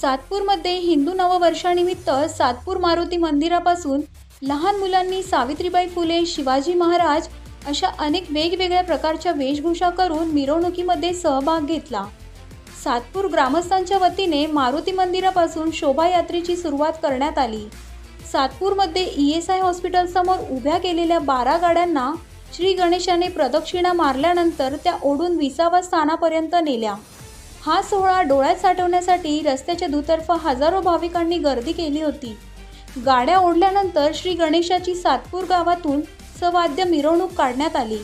सातपूरमध्ये हिंदू नववर्षानिमित्त सातपूर मारुती मंदिरापासून लहान मुलांनी सावित्रीबाई फुले शिवाजी महाराज अशा अनेक वेगवेगळ्या प्रकारच्या वेशभूषा करून मिरवणुकीमध्ये सहभाग घेतला. सातपूर ग्रामस्थांच्या वतीने मारुती मंदिरापासून शोभायात्रेची सुरुवात करण्यात आली. सातपूरमध्ये ई एस आय हॉस्पिटलसमोर उभ्या केलेल्या बारा गाड्यांना श्री गणेशाने प्रदक्षिणा मारल्यानंतर त्या ओढून विसावा स्थानापर्यंत नेल्या. हा सोहळा डोळ्यात साठवण्यासाठी रस्त्याच्या दुतर्फा हजारो भाविकांनी गर्दी केली होती. गाड्या ओढल्यानंतर श्री गणेशाची सातपूर गावातून सवाद्य मिरवणूक काढण्यात आली.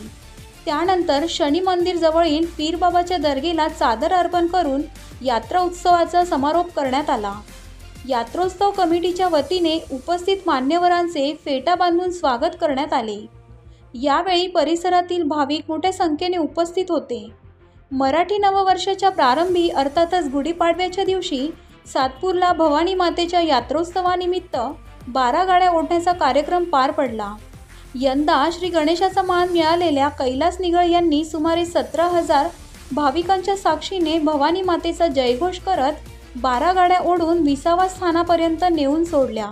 त्यानंतर शनी मंदिर जवळील पीरबाबाच्या दर्गेला चादर अर्पण करून यात्रा उत्सवाचा समारोप करण्यात आला. यात्रोत्सव कमिटीच्या वतीने उपस्थित मान्यवरांचे फेटा बांधून स्वागत करण्यात आले. यावेळी परिसरातील भाविक मोठ्या संख्येने उपस्थित होते. मराठी नववर्षाच्या प्रारंभी अर्थातच गुढीपाडव्याच्या दिवशी सातपूरला भवानी मातेच्या यात्रोत्सवानिमित्त बारा गाड्या ओढण्याचा कार्यक्रम पार पडला. यंदा श्री गणेशाचा मान मिळालेल्या कैलास निगळ यांनी सुमारे सतरा हजार भाविकांच्या साक्षीने भवानी मातेचा जयघोष करत बारा गाड्या ओढून विसावा स्थानापर्यंत नेऊन सोडल्या.